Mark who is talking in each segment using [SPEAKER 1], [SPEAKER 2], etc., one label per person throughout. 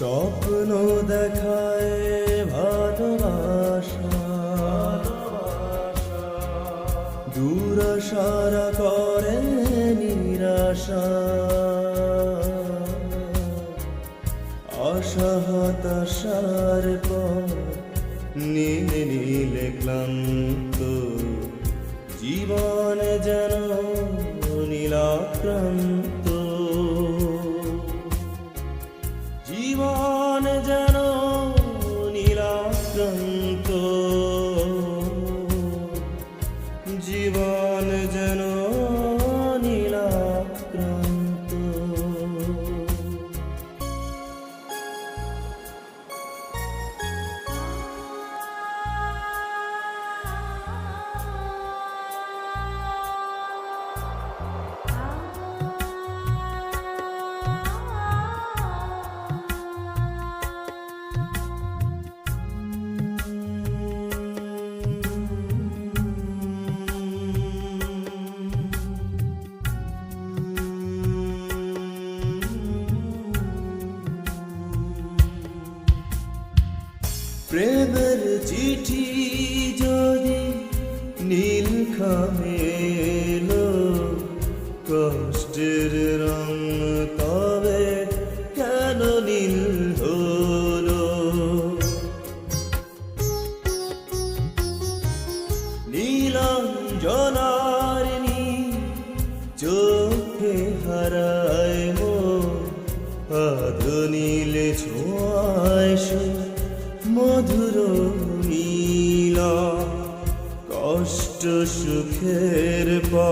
[SPEAKER 1] স্বপ্ন দেখায় ভালোবাসা। দূরসারা করে নিরাশা। আশা হতাশার প্রেমের চিঠি যদি নীল খামেলো কষ্টের রং তবে কেন নীল হলো? নীলাঞ্জনার নী চোখে হারায় কষ্ট সুখের পা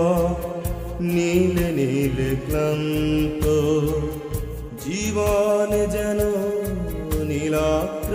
[SPEAKER 1] নীল নীল ক্লান্ত। জীবন যেন নীলাক্রান্ত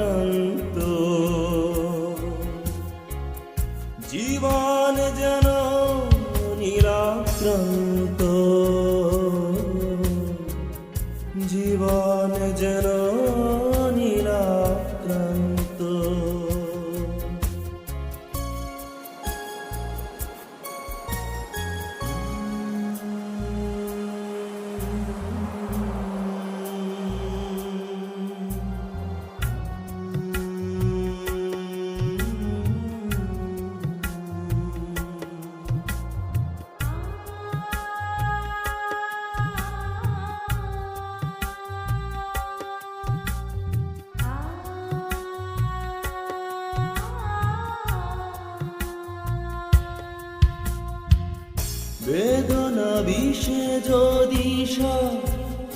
[SPEAKER 1] বেদনা বিষে যদি সব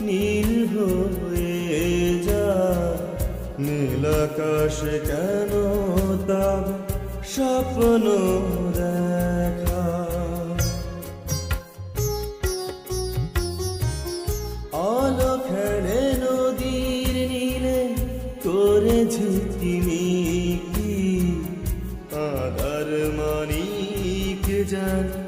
[SPEAKER 1] নীল হয়ে যায়, নীল আকাশে কেন তার স্বপ্ন দেখা? খেলে নদীর নীলে করে ঝিকিমিকি আধার মানিক যান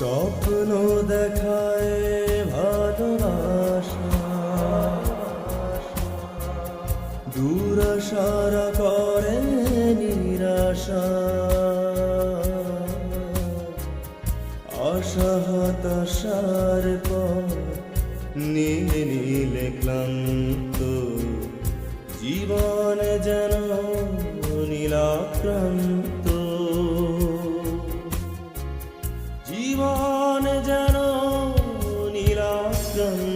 [SPEAKER 1] স্বপ্ন দেখায় ভালোবাসা। দূরসারা করে নিরাশা। আশা done